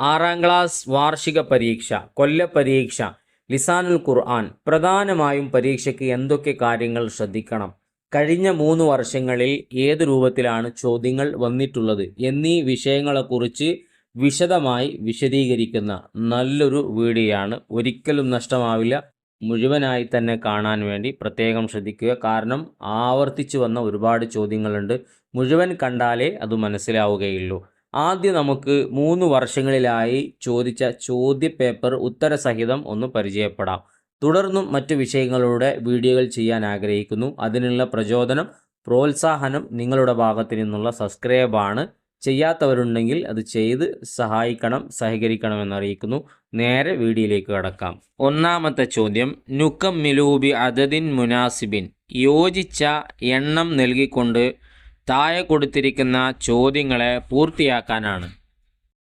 ആറാം ക്ലാസ് വാർഷിക പരീക്ഷ കൊല്ല പരീക്ഷ ലിസാനുൽ ഖുർആൻ. പ്രധാനമായും പരീക്ഷയ്ക്ക് എന്തൊക്കെ കാര്യങ്ങൾ ശ്രദ്ധിക്കണം? കഴിഞ്ഞ മൂന്ന് വർഷങ്ങളിൽ ഏത് രൂപത്തിലാണ് ചോദ്യങ്ങൾ വന്നിട്ടുള്ളത് എന്നീ വിഷയങ്ങളെക്കുറിച്ച് വിശദമായി വിശദീകരിക്കുന്ന നല്ലൊരു വീഡിയോയാണ്. ഒരിക്കലും നഷ്ടമാവില്ല. മുഴുവനായി തന്നെ കാണാൻ വേണ്ടി പ്രത്യേകം ശ്രദ്ധിക്കുക. കാരണം ആവർത്തിച്ചു വന്ന ഒരുപാട് ചോദ്യങ്ങളുണ്ട്. മുഴുവൻ കണ്ടാലേ അത് മനസ്സിലാവുകയുള്ളൂ. ആദ്യം നമുക്ക് മൂന്ന് വർഷങ്ങളിലായി ചോദിച്ച ചോദ്യപേപ്പർ ഉത്തരസഹിതം ഒന്ന് പരിചയപ്പെടാം. തുടർന്നും മറ്റു വിഷയങ്ങളുടെ വീഡിയോകൾ ചെയ്യാൻ ആഗ്രഹിക്കുന്നു. അതിനുള്ള പ്രചോദനം പ്രോത്സാഹനം നിങ്ങളുടെ ഭാഗത്തു നിന്നുള്ള സബ്സ്ക്രൈബാണ് ചെയ്യാത്തവരുണ്ടെങ്കിൽ അത് ചെയ്ത് സഹായിക്കണം സഹകരിക്കണമെന്നറിയിക്കുന്നു നേരെ വീഡിയോയിലേക്ക് കടക്കാം. ഒന്നാമത്തെ ചോദ്യം. നുക്കം മിലൂബി അദദിൻ മുനാസിബിൻ. യോജിച്ച എണ്ണം നൽകിക്കൊണ്ട് താഴെ കൊടുത്തിരിക്കുന്ന ചോദ്യങ്ങളെ പൂർത്തിയാക്കാനാണ്.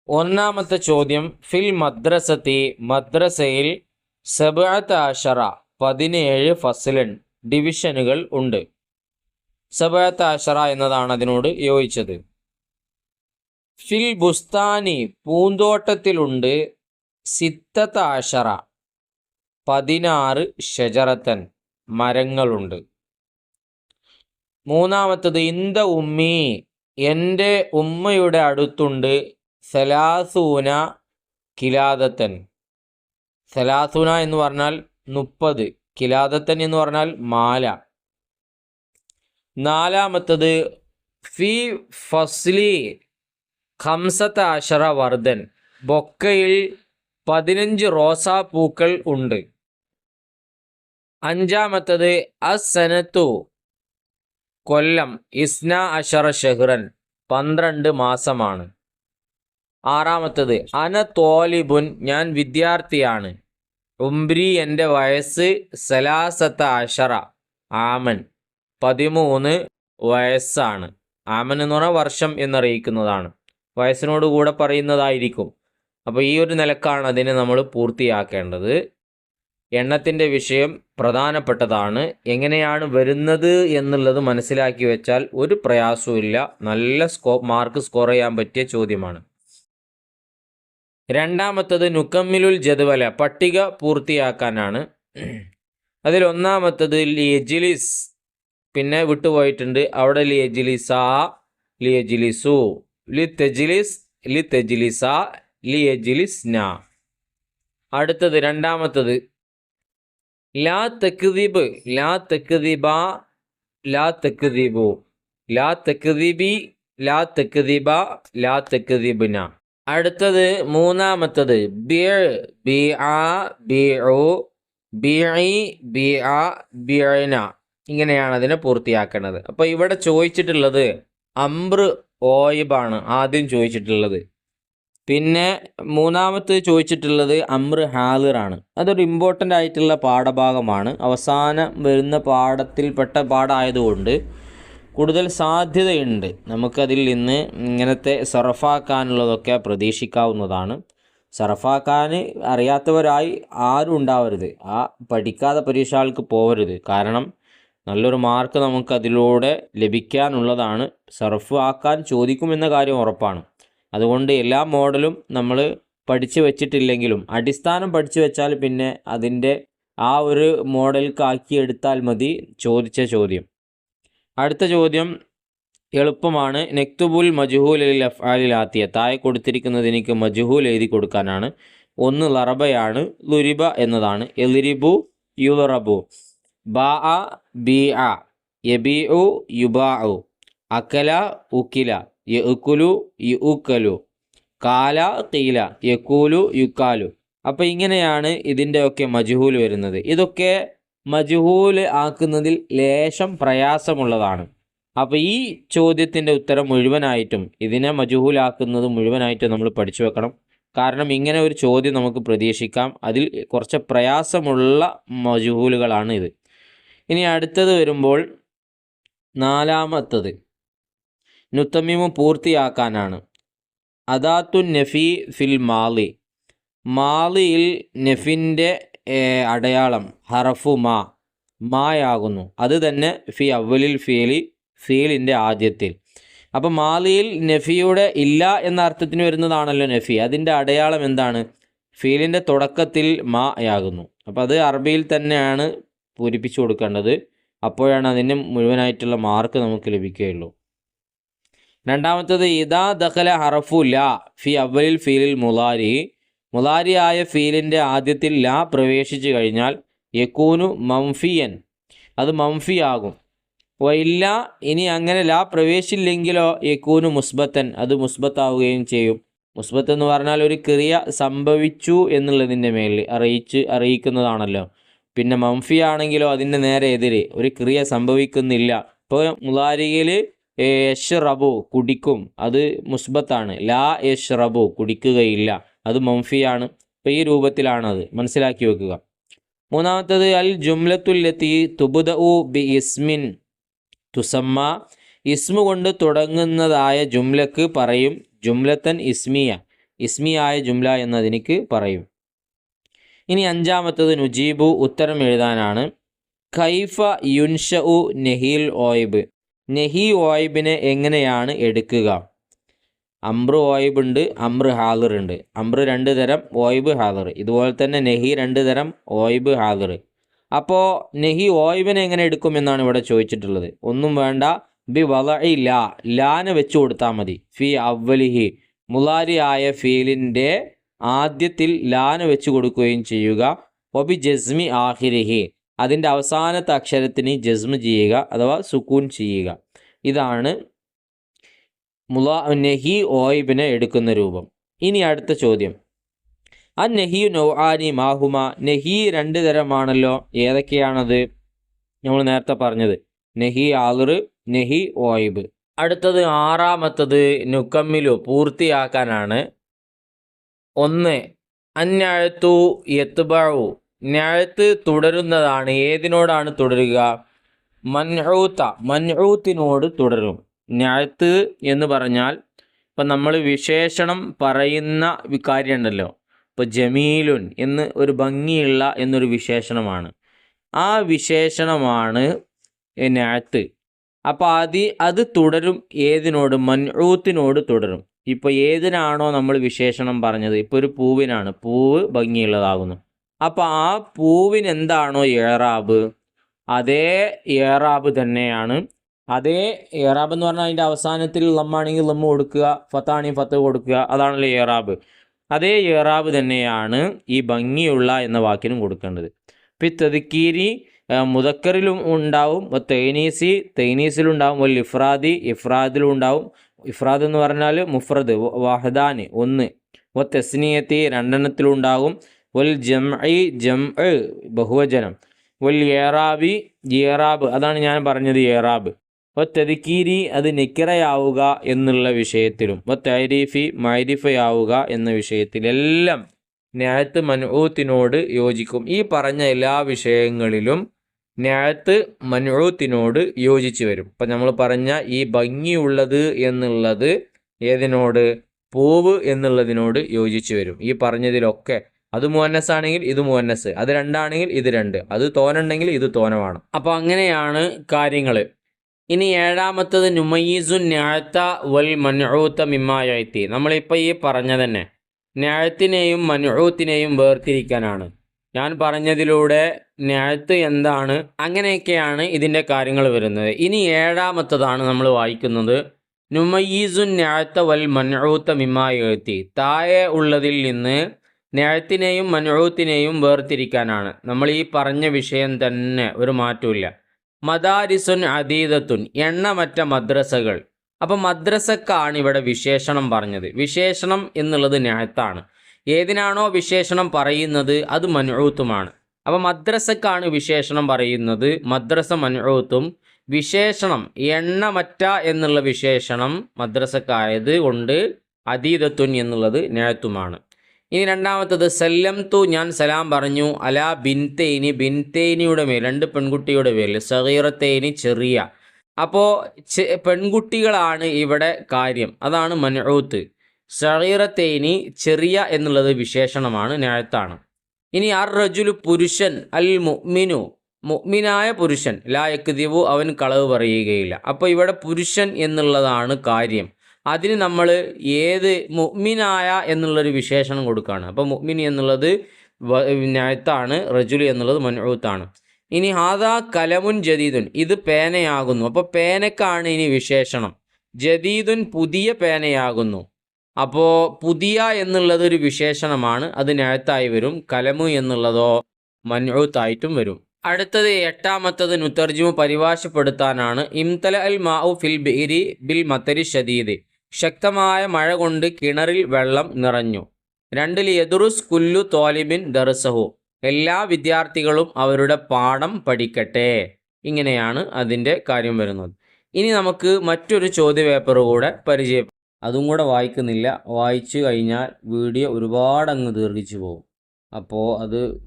ഒന്നാമത്തെ ചോദ്യം ഫിൽ മദ്രസത്തി മദ്രസയിൽ സബഅത്ത് ആഷറ പതിനേഴ് ഫസലൻ ഡിവിഷനുകൾ ഉണ്ട്. സബഅത്ത് ആഷറ എന്നതാണ് അതിനോട് യോജിച്ചത്. ഫിൽ ബുസ്താനി പൂന്തോട്ടത്തിലുണ്ട് സിത്തത്ത് ആഷറ പതിനാറ് ഷജറത്തൻ മരങ്ങളുണ്ട്. മൂന്നാമത്തത് ഇന്ത ഉമ്മി എന്റെ ഉമ്മയുടെ അടുത്തുണ്ട് സലാസൂന കിലാദത്തൻ. സലാസൂന എന്ന് പറഞ്ഞാൽ മുപ്പത് കിലാദത്തൻ എന്ന് പറഞ്ഞാൽ മാല. നാലാമത്തത് ഫി ഫസ്ലി ഖംസത്ത അഷറ വർദ്ധൻ ബൊക്കയിൽ പതിനഞ്ച് റോസാപ്പൂക്കൾ ഉണ്ട്. അഞ്ചാമത്തത് അസനത്തു കൊല്ലം ഇസ്ന അഷറ ഷെഹ്റൻ പന്ത്രണ്ട് മാസമാണ്. ആറാമത്തത് അന തോലിബുൻ ഞാൻ വിദ്യാർത്ഥിയാണ്. ഉംബ്രി എന്റെ വയസ്സ് സലാസത്ത അഷറ ആമൻ. പതിമൂന്ന് വയസ്സാണ്. ആമൻ എന്ന് പറഞ്ഞാൽ വർഷം എന്നറിയിക്കുന്നതാണ്. വയസ്സിനോട് കൂടെ പറയുന്നതായിരിക്കും. അപ്പോൾ ഈ ഒരു നിലക്കാണ് അതിനെ നമ്മൾ പൂർത്തിയാക്കേണ്ടത്. എണ്ണത്തിന്റെ വിഷയം പ്രധാനപ്പെട്ടതാണ്. എങ്ങനെയാണ് വരുന്നത് എന്നുള്ളത് മനസ്സിലാക്കി വെച്ചാൽ ഒരു പ്രയാസവുമില്ല നല്ല സ്കോ മാർക്ക് സ്കോർ ചെയ്യാൻ പറ്റിയ ചോദ്യമാണ്. രണ്ടാമത്തത് നുക്കമ്മിലുൽ ജതുവല പട്ടിക പൂർത്തിയാക്കാനാണ്. അതിൽ ഒന്നാമത്തത് ലിയജിലിസ് പിന്നെ വിട്ടുപോയിട്ടുണ്ട്. അവിടെ ലിയജിലിസ ലിയജിലിസു. ലി തെജിലിസ് ലി തെജിലിസ ലിയജിലിസ്ന. അടുത്തത് രണ്ടാമത്തത് ലാ തക്ദിബ് ലാ തക്ദിബ ലാ തക്ദിബു. ലാ തക്ദിബി ലാ തക്ദിബ ലാ തക്ദിബ്ന. അടുത്തത് മൂന്നാമത്തത്. ബി ബിഅ ബിഉ ബിഇ ബിഅ ബിഅന ഇങ്ങനെയാണ് അതിനെ പൂർത്തിയാക്കേണ്ടത് അപ്പോൾ ഇവിടെ ചോദിച്ചിട്ടുള്ളത് അംബ്ര ഓയിബാണ് ആദ്യം ചോദിച്ചിട്ടുള്ളത്. പിന്നെ മൂന്നാമത് ചോദിച്ചിട്ടുള്ളത് അമ്ര ഹാലിറാണ് അതൊരു ഇമ്പോർട്ടന്റ് ആയിട്ടുള്ള പാഠഭാഗമാണ്. അവസാനം വരുന്ന പാഠത്തിൽപ്പെട്ട പാഠമായതുകൊണ്ട് കൂടുതൽ സാധ്യതയുണ്ട്. നമുക്കതിൽ നിന്ന് ഇങ്ങനത്തെ സറഫാക്കാനുള്ളതൊക്കെ പ്രതീക്ഷിക്കാവുന്നതാണ്. സറഫാക്കാൻ അറിയാത്തവരായി ആരും ഉണ്ടാവരുത്. ആ പഠിക്കാതെ പരീക്ഷ ആൾക്ക് പോവരുത്. കാരണം നല്ലൊരു മാർക്ക് നമുക്കതിലൂടെ ലഭിക്കാനുള്ളതാണ്. സർഫ് ആക്കാൻ ചോദിക്കുമെന്ന കാര്യം ഉറപ്പാണ്. അതുകൊണ്ട് എല്ലാ മോഡലും നമ്മൾ പഠിച്ചു വെച്ചിട്ടില്ലെങ്കിലും അടിസ്ഥാനം പഠിച്ചു വെച്ചാൽ പിന്നെ അതിന്റെ ആ ഒരു മോഡൽക്കാക്കി എടുത്താൽ മതി ചോദിച്ച ചോദ്യം. അടുത്ത ചോദ്യം എളുപ്പമാണ്. നെക്തുബുൽ മജുഹൂൽ അലി അഫ്ആലിൽ ആത്തിയ താഴെ കൊടുത്തിരിക്കുന്നത് എനിക്ക് മജുഹൂൽ എഴുതി കൊടുക്കാനാണ്. ഒന്ന് ലറബയാണ്. ലുരിബ എന്നതാണ്. എലിരിബു യുറബു ബാ ബി യബി ഉ യുബാ ഉ അക്കല ഉക്കില. യഉക്കുലു യുക്കലു കാല കീല യക്കൂലു യുക്കാലു അപ്പോൾ ഇങ്ങനെയാണ് ഇതിന്റെയൊക്കെ മജുഹൂൽ വരുന്നത്. ഇതൊക്കെ മജുഹൂൽ ആക്കുന്നതിൽ ലേശം പ്രയാസമുള്ളതാണ്. അപ്പോൾ ഈ ചോദ്യത്തിന്റെ ഉത്തരം മുഴുവനായിട്ടും ഇതിനെ മജുഹൂലാക്കുന്നത് മുഴുവനായിട്ടും നമ്മൾ പഠിച്ചു വെക്കണം. കാരണം ഇങ്ങനെ ഒരു ചോദ്യം നമുക്ക് പ്രതീക്ഷിക്കാം. അതിൽ കുറച്ച് പ്രയാസമുള്ള മജുഹൂലുകളാണ് ഇത്. ഇനി അടുത്തത് വരുമ്പോൾ നാലാമത്തത്. നുത്തമീമ് പൂർത്തിയാക്കാനാണ്. അദാത്തു നഫി ഫിൽ മാളി മാലിയിൽ നഫിന്റെ അടയാളം ഹറഫു മാ മായാകുന്നു. അത് തന്നെ ഫി അവലിൽ ഫീലി ഫീലിന്റെ ആദ്യത്തിൽ. അപ്പോൾ മാലിയിൽ നഫിയുടെ ഇല്ല എന്ന അർത്ഥത്തിന് വരുന്നതാണല്ലോ നഫി. അതിന്റെ അടയാളം എന്താണ്? ഫീലിന്റെ തുടക്കത്തിൽ മാ ആകുന്നു അപ്പോൾ അത് അറബിയിൽ തന്നെയാണ് പൂരിപ്പിച്ചു കൊടുക്കേണ്ടത്. അപ്പോഴാണ് അതിന് മുഴുവനായിട്ടുള്ള മാർക്ക് നമുക്ക് ലഭിക്കുകയുള്ളൂ. രണ്ടാമത്തത് ഇതാ ദഖല ഹറഫു ല ഫി അവലിൽ ഫീലിൽ മുലാരി മുലാരിയായ ഫീലിന്റെ ആദ്യത്തിൽ ല പ്രവേശിച്ചു കഴിഞ്ഞാൽ യക്കൂനു മംഫിയൻ. അത് മംഫിയാകും വയില്ല ഇനി അങ്ങനെ ലാ പ്രവേശില്ലെങ്കിലോ യക്കൂനു മുസ്ബത്തൻ. അത് മുസ്ബത്താവുകയും ചെയ്യും. മുസ്ബത്ത് എന്ന് പറഞ്ഞാൽ ഒരു ക്രിയ സംഭവിച്ചു എന്നുള്ളതിന്റെ മേലിൽ അറിയിച്ച് അറിയിക്കുന്നതാണല്ലോ. പിന്നെ മംഫിയാണെങ്കിലോ അതിന്റെ നേരെ എതിരെ. ഒരു ക്രിയ സംഭവിക്കുന്നില്ല. ഇപ്പോൾ മുലാരികയിൽ യഷ് റബു കുടിക്കും. അത് മുസ്ബത്താണ്. ലാ യഷ് റബു കുടിക്കുകയില്ല. അത് മംഫിയാണ്. അപ്പോൾ ഈ രൂപത്തിലാണത്. മനസ്സിലാക്കി വെക്കുക. മൂന്നാമത്തത് അൽ ജുംലത്തുല്ലത്തി തുബുദ ഉ ബി ഇസ്മിൻ. തുസമ്മ. ഇസ്മു കൊണ്ട് തുടങ്ങുന്നതായ ജുംലക്ക് പറയും ജുംലത്തൻ ഇസ്മിയ. ഇസ്മിയായ ജുംല എന്നതിനിക്ക് പറയും. ഇനി അഞ്ചാമത്തത് നുജീബു ഉത്തരം എഴുതാനാണ്. ഖൈഫ യുൻഷ ഉ നെഹീൽ ഓയിബ്. നെഹി ഓയിബിനെ എങ്ങനെയാണ് എടുക്കുക? അമ്രു ഓയിബ് ഉണ്ട് അമ്രു ഹാദർ ഉണ്ട്. അമ്രു രണ്ട് തരം ഓയിബ് ഹാദർ. ഇതുപോലെ തന്നെ നെഹി രണ്ട് തരം ഓയിബ് ഹാദർ. അപ്പോൾ നെഹി ഓയിബിനെ എങ്ങനെ എടുക്കും എന്നാണ് ഇവിടെ ചോദിച്ചിട്ടുള്ളത്. ഒന്നും വേണ്ട. ബി വളഇ ലാ. ലാന് വെച്ച് കൊടുത്താൽ മതി. ഫി അവലിഹി മുലാരി ആയ ഫീലിന്റെ ആദ്യത്തിൽ ലാന് വെച്ച് കൊടുക്കുകയും ചെയ്യുക. ഒബി ജസ്മി ആഹിരിഹി. അതിന്റെ അവസാനത്തെ അക്ഷരത്തിന് ജസ്മ ചെയ്യുക അഥവാ സുക്കൂൻ ചെയ്യുക. ഇതാണ് മുല നെഹി ഓയിബിനെ എടുക്കുന്ന രൂപം. ഇനി അടുത്ത ചോദ്യം. ആ നെഹിയു നൗആനി മാഹുമ. നെഹി രണ്ട് തരമാണല്ലോ. ഏതൊക്കെയാണത്? നമ്മൾ നേരത്തെ പറഞ്ഞത്. നെഹി ആളുർ നെഹി ഓയിബ്. അടുത്തത് ആറാമത്തത് നുക്കമ്മിലു പൂർത്തിയാക്കാനാണ്. ഒന്ന് അന്യാഴത്തു എത്തുബാവു ഞാഴത്ത് തുടരുന്നതാണ്. ഏതിനോടാണ് തുടരുക? മൻഹൂത്ത മൻഹൂത്തിനോട് തുടരും. ഞാഴത്ത് എന്ന് പറഞ്ഞാൽ ഇപ്പം നമ്മൾ വിശേഷണം പറയുന്ന കാര്യമുണ്ടല്ലോ. ഇപ്പോൾ ജമീലുൻ എന്ന് ഒരു ഭംഗിയുള്ള എന്നൊരു വിശേഷണമാണ്. ആ വിശേഷണമാണ് ഞാഴത്ത് അപ്പോൾ അത് അത് തുടരും. ഏതിനോട്? മൻഊത്തിനോട് തുടരും. ഇപ്പോൾ ഏതിനാണോ നമ്മൾ വിശേഷണം പറഞ്ഞത്? ഇപ്പോൾ ഒരു പൂവിനാണ്. പൂവ് ഭംഗിയുള്ളതാകുന്നു. അപ്പോൾ ആ പൂവിന് എന്താണോ ഏറാബ്? അതേ ഏറാബ് തന്നെയാണ്. അതേ ഏറാബ് എന്ന് പറഞ്ഞാൽ അതിന്റെ അവസാനത്തിൽ ലമ്മാണെങ്കിൽ ലമ്മ കൊടുക്കുക ഫത്താണെങ്കിൽ ഫത്ത് കൊടുക്കുക അതാണല്ലോ ഏറാബ്. അതേ ഏറാബ് തന്നെയാണ് ഈ ഭംഗിയുള്ള എന്ന വാക്കിനും കൊടുക്കേണ്ടത്. പി തെതുക്കീരി മുതക്കറിലും ഉണ്ടാവും തൈനീസി തൈനീസിലുണ്ടാവും ഒരു ഇഫ്രാദി ഇഫ്രാദിലും ഉണ്ടാവും. ഇഫ്രാദ് എന്ന് പറഞ്ഞാൽ മുഫ്രദ് വഹദാന് ഒന്ന്. ഒ തെസ്നിയത്തി രണ്ടെണ്ണത്തിലുണ്ടാകും വൽ ജം ബഹുവചനം. വൽ ഏറാബി ഏറാബ് അതാണ് ഞാൻ പറഞ്ഞത് ഏറാബ് ഒ തെതുക്കീരി അത് നിക്കിറയാവുക എന്നുള്ള വിഷയത്തിലും ഒ തൈരീഫി മൈരിഫയാവുക എന്ന വിഷയത്തിലെല്ലാം ന്യായത്ത് മൻഊത്തിനോട് യോജിക്കും. ഈ പറഞ്ഞ എല്ലാ വിഷയങ്ങളിലും ന്യായത്ത് മൻഊത്തിനോട് യോജിച്ച് വരും. ഇപ്പം നമ്മൾ പറഞ്ഞ ഈ ഭംഗിയുള്ളത് എന്നുള്ളത് ഏതിനോട്? പൂവ് എന്നുള്ളതിനോട് യോജിച്ച് വരും. ഈ പറഞ്ഞതിലൊക്കെ അത് മുവന്നസ് ആണെങ്കിൽ ഇത് മുവന്നസ് അത് രണ്ടാണെങ്കിൽ ഇത് രണ്ട് അത് തോനുണ്ടെങ്കിൽ ഇത് തോനമാണ് അപ്പോൾ അങ്ങനെയാണ് കാര്യങ്ങൾ ഇനി ഏഴാമത്തത് നുമയീസു ഞാഴ്ത്ത വൽ മൻഊത്ത മിമ്മായത്തി നമ്മളിപ്പോൾ ഈ പറഞ്ഞ തന്നെ ന്യായത്തിനെയും മനുഹൂത്തിനെയും വേർതിരിക്കാനാണ്. ഞാൻ പറഞ്ഞതിലൂടെ ന്യായത്ത് എന്താണ് അങ്ങനെയൊക്കെയാണ് ഇതിന്റെ കാര്യങ്ങൾ വരുന്നത്. ഇനി ഏഴാമത്തതാണ് നമ്മൾ വായിക്കുന്നത് നുമയീസു ന്യായത്ത വൽ മൻഊത്ത മിമ്മായത്തി താഴെ ഉള്ളതിൽ നിന്ന് ന്യായത്തിനെയും മനുഹൂത്തിനെയും വേർതിരിക്കാനാണ്. നമ്മൾ ഈ പറഞ്ഞ വിഷയം തന്നെ ഒരു മാറ്റമില്ല മദാരിസുൻ അതീതത്തുൻ എണ്ണമറ്റ മദ്രസകൾ. അപ്പം മദ്രസക്കാണ് ഇവിടെ വിശേഷണം പറഞ്ഞത്. വിശേഷണം എന്നുള്ളത് ന്യായത്താണ്. ഏതിനാണോ വിശേഷണം പറയുന്നത് അത് മനുഴൂത്തുമാണ് അപ്പം മദ്രസക്കാണ് വിശേഷണം പറയുന്നത് മദ്രസ മനുഴൂത്തും വിശേഷണം എണ്ണമറ്റ എന്നുള്ള വിശേഷണം മദ്രസക്കായത് കൊണ്ട് അതീതത്വൻ എന്നുള്ളത് ന്യായത്വമാണ് ഇനി രണ്ടാമത്തത് സല്ലം തു ഞാൻ സലാം പറഞ്ഞു. അല ബിൻതേനി ബിൻതേനിയുടെ മേൽ രണ്ട് പെൺകുട്ടിയുടെ പേരിൽ സഹീറത്തേനി ചെറിയ. അപ്പോൾ പെൺകുട്ടികളാണ് ഇവിടെ കാര്യം. അതാണ് മൻഊത്ത്. സഹീറത്തേനി ചെറിയ എന്നുള്ളത് വിശേഷണമാണ് നേഴത്താണ് ഇനി അർ റജുലു പുരുഷൻ അൽ മുഅ്മിനു മുഅ്മിനായ പുരുഷൻ. ലാ ദിവു അവൻ കളവ് പറയുകയില്ല. അപ്പോൾ ഇവിടെ പുരുഷൻ എന്നുള്ളതാണ് കാര്യം. അതിന് നമ്മൾ ഏത് മുഅ്മിനായ എന്നുള്ളൊരു വിശേഷണം കൊടുക്കുകയാണ് അപ്പോൾ മുഅ്മിൻ എന്നുള്ളത് വ- റജുലി എന്നുള്ളത് മൻഊത്താണ്. ഇനി ഹാദാ കലമുൻ ജദീദുൻ ഇത് പേനയാകുന്നു. അപ്പോൾ പേനക്കാണ് ഇനി വിശേഷണം. ജദീദുൻ പുതിയ പേനയാകുന്നു. അപ്പോൾ പുതിയ എന്നുള്ളത് ഒരു വിശേഷണമാണ് അത് നഴത്തായി വരും. കലമു എന്നുള്ളതോ മൻഊത്തായിട്ടും വരും. അടുത്തത് എട്ടാമത്തത് നുത്തർജിമു പരിഭാഷപ്പെടുത്താനാണ്. ഇംതല അൽ മാഉ ഫിൽ ബിരി ബിൽ മത്തരി ഷദീദ്. ശക്തമായ മഴ കൊണ്ട് കിണറിൽ വെള്ളം നിറഞ്ഞു. രണ്ടിൽ യദുറുസ് കുല്ലു തോലിബിൻ ദർസഹു. എല്ലാ വിദ്യാർത്ഥികളും അവരുടെ പാഠം പഠിക്കട്ടെ. ഇങ്ങനെയാണ് അതിന്റെ കാര്യം വരുന്നത്. ഇനി നമുക്ക് മറ്റൊരു ചോദ്യ പേപ്പർ കൂടെ പരിചയം അതും കൂടെ വായിക്കുന്നില്ല. വായിച്ചു കഴിഞ്ഞാൽ വീഡിയോ ഒരുപാട് അങ്ങ് ദീർഘിച്ചു പോകും. അപ്പോൾ അത്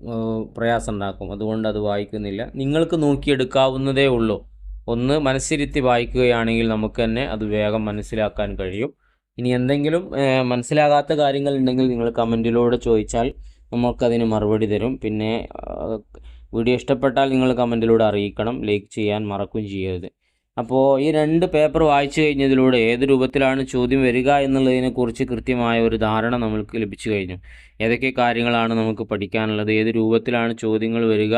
പ്രയാസം ഉണ്ടാക്കും. അതുകൊണ്ട് അത് വായിക്കുന്നില്ല. നിങ്ങൾക്ക് നോക്കിയെടുക്കാവുന്നതേ ഉള്ളൂ. ഒന്ന് മനസ്സിരുത്തി വായിക്കുകയാണെങ്കിൽ നമുക്ക് തന്നെ അത് വേഗം മനസ്സിലാക്കാൻ കഴിയും. ഇനി എന്തെങ്കിലും മനസ്സിലാകാത്ത കാര്യങ്ങൾ ഉണ്ടെങ്കിൽ നിങ്ങൾ കമന്റിലൂടെ ചോദിച്ചാൽ നമുക്കതിന് മറുപടി തരും. പിന്നെ വീഡിയോ ഇഷ്ടപ്പെട്ടാൽ നിങ്ങൾ കമന്റിലൂടെ അറിയിക്കണം. ലൈക്ക് ചെയ്യാൻ മറക്കുകയും ചെയ്യരുത്. അപ്പോൾ ഈ രണ്ട് പേപ്പർ വായിച്ചു കഴിഞ്ഞതിലൂടെ ഏത് രൂപത്തിലാണ് ചോദ്യം വരിക എന്നുള്ളതിനെക്കുറിച്ച് കൃത്യമായ ഒരു ധാരണ നമുക്ക് ലഭിച്ചു കഴിഞ്ഞു. ഏതൊക്കെ കാര്യങ്ങളാണ് നമുക്ക് പഠിക്കാനുള്ളത്? ഏത് രൂപത്തിലാണ് ചോദ്യങ്ങൾ വരിക?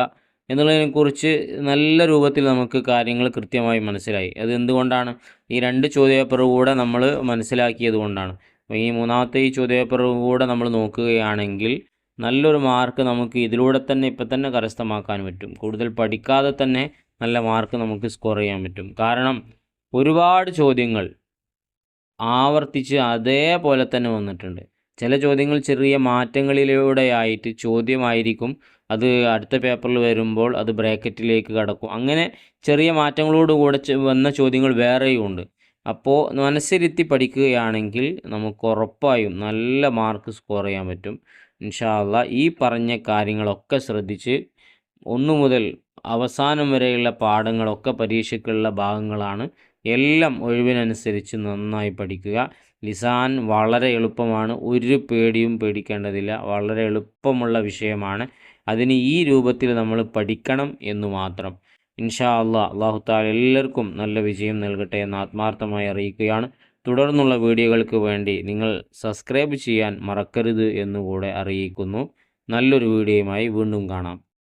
എന്നുള്ളതിനെക്കുറിച്ച് നല്ല രൂപത്തിൽ നമുക്ക് കാര്യങ്ങൾ കൃത്യമായി മനസ്സിലായി. അത് എന്തുകൊണ്ടാണ്? ഈ രണ്ട് ചോദ്യപേപ്പർ കൂടെ നമ്മൾ മനസ്സിലാക്കിയത് കൊണ്ടാണ്. ഈ മൂന്നാമത്തെ ഈ ചോദ്യപേപ്പർ കൂടെ നമ്മൾ നോക്കുകയാണെങ്കിൽ നല്ലൊരു മാർക്ക് നമുക്ക് ഇതിലൂടെ തന്നെ ഇപ്പം തന്നെ കരസ്ഥമാക്കാൻ പറ്റും. കൂടുതൽ പഠിക്കാതെ തന്നെ നല്ല മാർക്ക് നമുക്ക് സ്കോർ ചെയ്യാൻ പറ്റും. കാരണം ഒരുപാട് ചോദ്യങ്ങൾ ആവർത്തിച്ച് അതേപോലെ തന്നെ വന്നിട്ടുണ്ട്. ചില ചോദ്യങ്ങൾ ചെറിയ മാറ്റങ്ങളിലൂടെയായിട്ട് ചോദ്യമായിരിക്കും. അത് അടുത്ത പേപ്പറിൽ വരുമ്പോൾ അത് ബ്രാക്കറ്റിലേക്ക് കടക്കും. അങ്ങനെ ചെറിയ മാറ്റങ്ങളോട് കൂടെ വന്ന ചോദ്യങ്ങൾ വേറെയുമുണ്ട് അപ്പോൾ മനസ്സിരുത്തി പഠിക്കുകയാണെങ്കിൽ നമുക്ക് ഉറപ്പായും നല്ല മാർക്ക് സ്കോർ ചെയ്യാൻ പറ്റും. ഇൻഷാല്ല ഈ പറഞ്ഞ കാര്യങ്ങളൊക്കെ ശ്രദ്ധിച്ച് ഒന്നു മുതൽ അവസാനം വരെയുള്ള പാഠങ്ങളൊക്കെ പരീക്ഷയ്ക്കുള്ള ഭാഗങ്ങളാണ് എല്ലാം ഒഴിവിനനുസരിച്ച് നന്നായി പഠിക്കുക. ലിസാൻ വളരെ എളുപ്പമാണ്. ഒരു പേടിയും പേടിക്കേണ്ടതില്ല. വളരെ എളുപ്പമുള്ള വിഷയമാണ്. അതിന് ഈ രൂപത്തിൽ നമ്മൾ പഠിക്കണം എന്ന് മാത്രം. ഇൻഷാ അള്ളാഹ് അള്ളാഹു താല എല്ലാവർക്കും നല്ല വിജയം നൽകട്ടെ എന്ന് ആത്മാർത്ഥമായി അറിയിക്കുകയാണ്. തുടർന്നുള്ള വീഡിയോകൾക്ക് വേണ്ടി നിങ്ങൾ സബ്സ്ക്രൈബ് ചെയ്യാൻ മറക്കരുത് എന്നുകൂടെ അറിയിക്കുന്നു. നല്ലൊരു വീഡിയോയുമായി വീണ്ടും കാണാം.